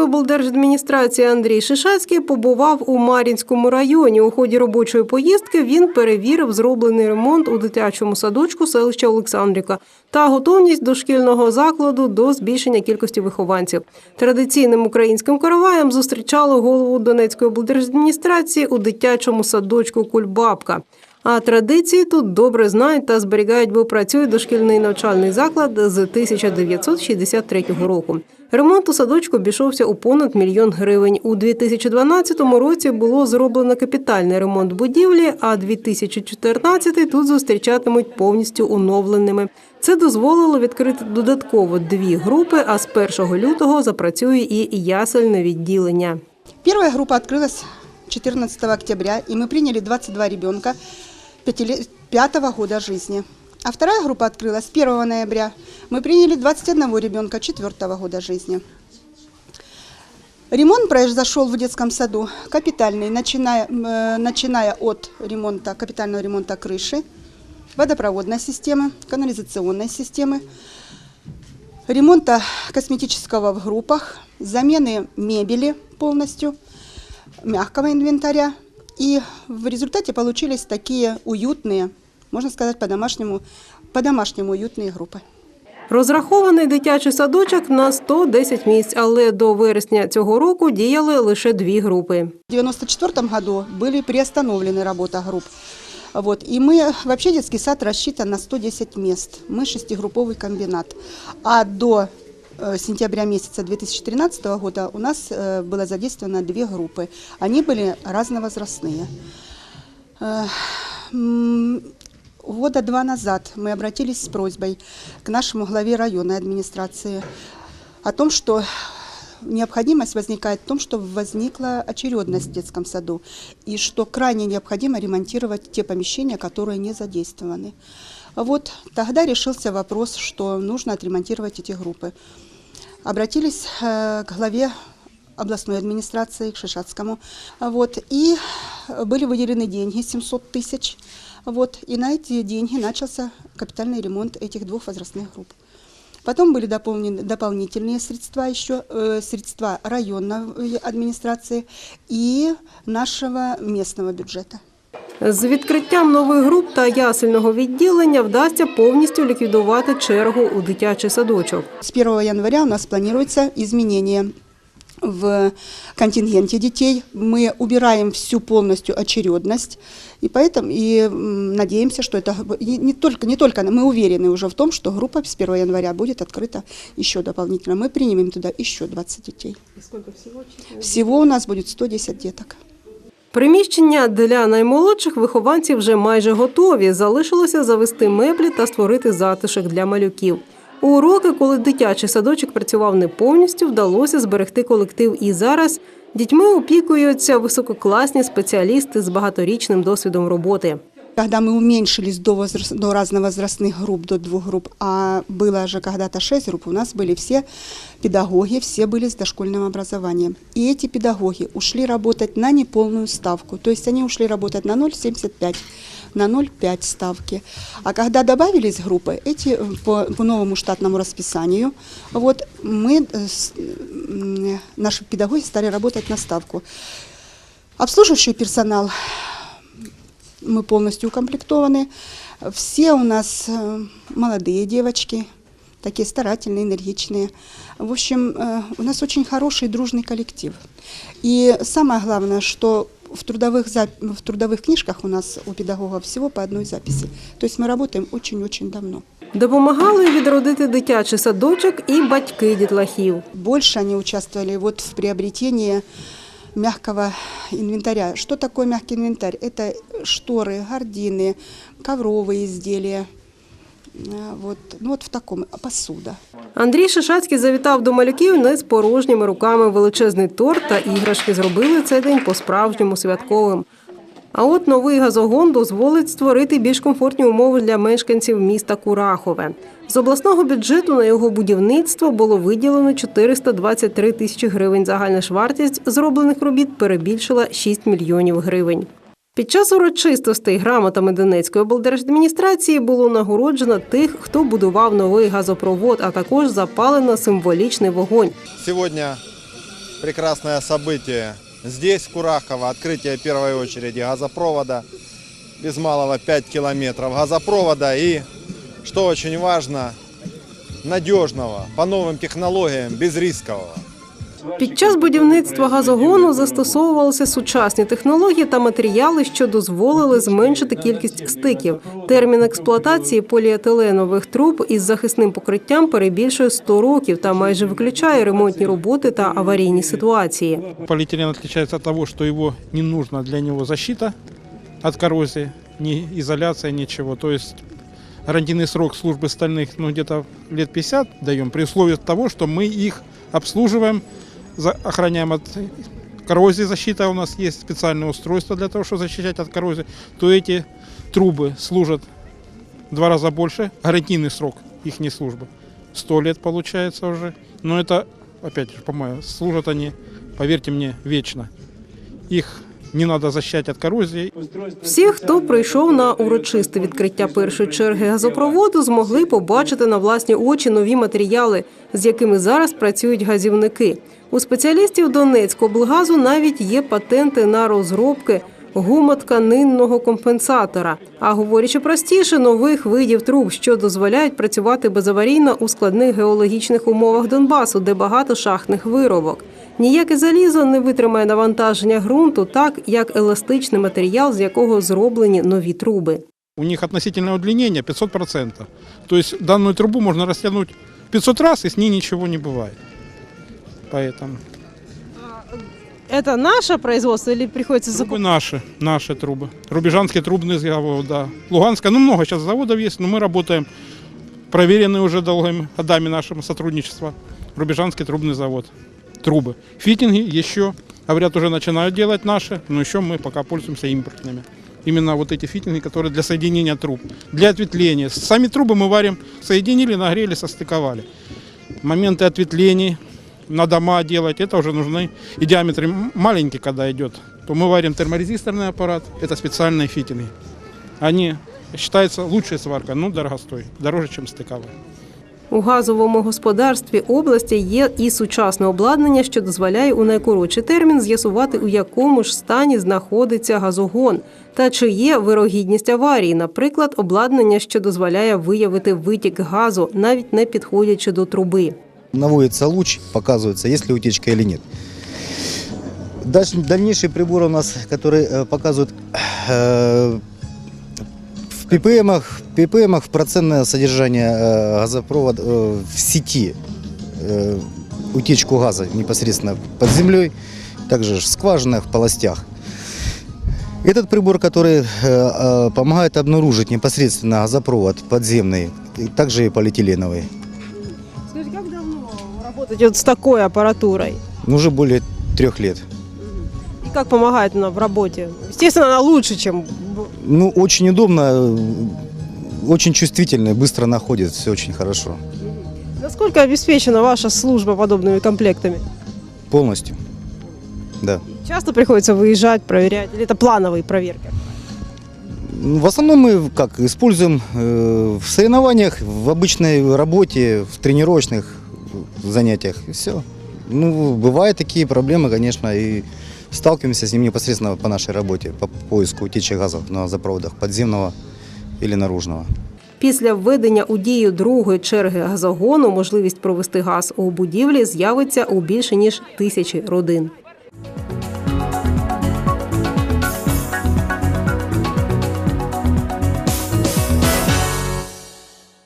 Голова облдержадміністрації Андрій Шишацький побував у Мар'їнському районі. У ході робочої поїздки він перевірив зроблений ремонт у дитячому садочку селища Олександрівка та готовність дошкільного закладу до збільшення кількості вихованців. Традиційним українським караваєм зустрічали голову Донецької облдержадміністрації у дитячому садочку Кульбабка. А традиції тут добре знають та зберігають, бо працює дошкільний навчальний заклад з 1963 року. Ремонт у садочку обійшовся у понад мільйон гривень. У 2012 році було зроблено капітальний ремонт будівлі, а 2014 тут зустрічатимуть повністю оновленими. Це дозволило відкрити додатково дві групи. А з 1 лютого запрацює і ясельне відділення. Первая группа открылась 14 октября, и мы приняли 22 ребенка 5 года жизни. А вторая группа открылась 1 ноября. Мы приняли 21 ребенка 4 года жизни. Ремонт произошел в детском саду капитальный, начиная, э, начиная от ремонта, капитального ремонта крыши, водопроводной системы, канализационной системы, ремонта косметического в группах, замены мебели полностью, мягкого инвентаря. И в результате получились такие уютные, можно сказать по-домашнему, по-домашнему уютные группы. Розрахований дитячий садочок на 110 місць, але до вересня цього року діяли лише дві групи. В 1994 году были приостановлены работа групп. Вот. И мы, вообще детский сад рассчитан на 110 мест. Мы шестигрупповый комбинат. А до э, сентября месяца 2013 года у нас э, было задействовано две группы. Они были разновозрастные. Года два назад мы обратились с просьбой к нашему главе районной администрации о том, что необходимость возникает в том, что возникла очередность в детском саду, и что крайне необходимо ремонтировать те помещения, которые не задействованы. Вот тогда решился вопрос, что нужно отремонтировать эти группы. Обратились э, к главе областной администрации, к Шишатскому, вот, и были выделены деньги, 700 тысяч, вот, и на эти деньги начался капитальный ремонт этих двух возрастных групп. Потом были дополнены дополнительные средства еще, э, средства районной администрации и нашего местного бюджета. З відкриттям нових груп та ясельного відділення вдасться повністю ліквідувати чергу у дитячий садочок. С 1 января у нас планируется изменение в контингенте детей. Мы убираем всю полностью очередность, и поэтому и м, надеемся, что это и не только, не только мы уверены уже в том, что группа с 1 января будет открыта еще дополнительно. Мы примем туда еще 20 детей. Всего у нас будет 110 деток. Приміщення для наймолодших вихованців вже майже готові. Залишилося завести меблі та створити затишок для малюків. У роки, коли дитячий садочок працював не повністю, вдалося зберегти колектив. І зараз дітьми опікуються висококласні спеціалісти з багаторічним досвідом роботи. Когда мы уменьшились до, возраст, до разновозрастных групп, до двух групп, а было же когда-то шесть групп, у нас были все педагоги, все были с дошкольным образованием. И эти педагоги ушли работать на неполную ставку, то есть они ушли работать на 0,75, На 0,5 ставки. А когда добавились группы, эти э, по, по новому штатному расписанию, вот мы, э, наши педагоги стали работать на ставку. Обслуживающий персонал мы полностью укомплектованы. Все у нас э, молодые девочки, такие старательные, энергичные. В общем, у нас очень хороший дружный коллектив. И самое главное, что в трудовых, зап- в трудовых книжках у нас у педагогов всего по одной записи. То есть мы работаем очень-очень давно. Допомагали відродити дитячий садочок і батьки дітлахів. Больше они участвовали вот в приобретении мягкого инвентаря. Что такое мягкий инвентарь? Это шторы, гардины, ковровые изделия. А, Вот, ну вот в таком, а посуда. Андрій Шишацький завітав до малюків не з порожніми руками. Величезний торт та іграшки зробили цей день по-справжньому святковим. А от новий газогон дозволить створити більш комфортні умови для мешканців міста Курахове. З обласного бюджету на його будівництво було виділено 423 тисячі гривень. Загальна ж вартість зроблених робіт перебільшила 6 мільйонів гривень. Під час урочистостей грамотами Донецької облдержадміністрації було нагороджено тих, хто будував новий газопровод, а також запалено символічний вогонь. Сегодня прекрасное событие. Здесь, в Курахово, открытие первой очереди газопровода. Без малого 5 километров газопровода и, что очень важно, надежного, по новым технологиям, безрискового. Під час будівництва газогону застосовувалися сучасні технології та матеріали, що дозволили зменшити кількість стиків. Термін експлуатації поліетиленових труб із захисним покриттям перебільшує 100 років та майже виключає ремонтні роботи та аварійні ситуації. Полиэтилен отличается от того, что его не нужно для него защита от коррозии, ни изоляция, ничего. То есть гарантийный срок службы стальных ну, где-то лет 50 даем, при условии того, что мы их обслуживаем, за- охраняем от коррозии, защита у нас есть специальное устройство для того, чтобы защищать от коррозии, то эти трубы служат в два раза больше, гарантийный срок их службы. 100 лет получается уже. Но это, опять же, по-моему, служат они, поверьте мне, вечно. Их не надо защищать от коррозии. Всі, хто прийшов на урочисте відкриття першої черги газопроводу, змогли побачити на власні очі нові матеріали, з якими зараз працюють газівники. У спеціалістів Донецького облгазу навіть є патенти на розробки гумотканинного компенсатора. А говорячи простіше, нових видів труб, що дозволяють працювати безаварійно у складних геологічних умовах Донбасу, де багато шахтних виробок. Ніяке залізо не витримає навантаження ґрунту, так як еластичний матеріал, з якого зроблені нові труби. У них относительное удлинение 500%. То есть данную трубу можно растянуть 500 раз, и с ней ничего не бывает. Поэтому Это наше производство или приходится трубы наши, наши трубы. Рубежанский трубный завод, да. Луганская, ну много сейчас заводов есть, но мы работаем, проверенный уже долгими годами нашего сотрудничества. Рубежанский трубный завод. Трубы. Фитинги еще, говорят, уже начинают делать наши, но еще мы пока пользуемся импортными. Именно вот эти фитинги, которые для соединения труб, для ответвления. Сами трубы мы варим, соединили, нагрели, состыковали. Моменты ответвлений на дома делать, это уже нужны. И диаметр м- маленький, когда идет, то мы варим терморезисторный аппарат, это специальные фитинги. Они считаются лучшей сваркой, но дорогостой, дороже, чем стыковая. У газовому господарстві області є і сучасне обладнання, що дозволяє у найкоротший термін з'ясувати, у якому ж стані знаходиться газогон, та чи є вирогідність аварії, наприклад, обладнання, що дозволяє виявити витік газу, навіть не підходячи до труби. наводится луч, показывается, есть ли утечка или нет. Дальше, дальнейший прибор у нас, который э, показывает э, в ppm, ppm процентное содержание э, газопровода э, в сети, э, утечку газа непосредственно под землей, также в скважинах, в полостях. Этот прибор, который э, помогает обнаружить непосредственно газопровод подземный, также и полиэтиленовый. Скажіть, як давно працюєте от з такою апаратурою? Ну, уже более трех лет. І як допомагає вона в роботі? Звісно, вона краще, ніж Ну, очень удобно, э, очень чувствительно, быстро находит, все очень хорошо. Наскільки обезпечена ваша служба подобними комплектами? Полностью. Да. Часто приходится выезжать, проверять, или это плановые проверки? Ну, В основном мы как используем э, в соревнованиях, в обычной работе, в тренировочных занятиях, и все. Ну, бывают такие проблемы, конечно, и сталкиваемся с ним непосредственно по нашей работе, по поиску утечек газов на запроводах подземного или наружного. Після введення у дію другої черги газогону можливість провести газ у будівлі з'явиться у більше ніж тисячі родин.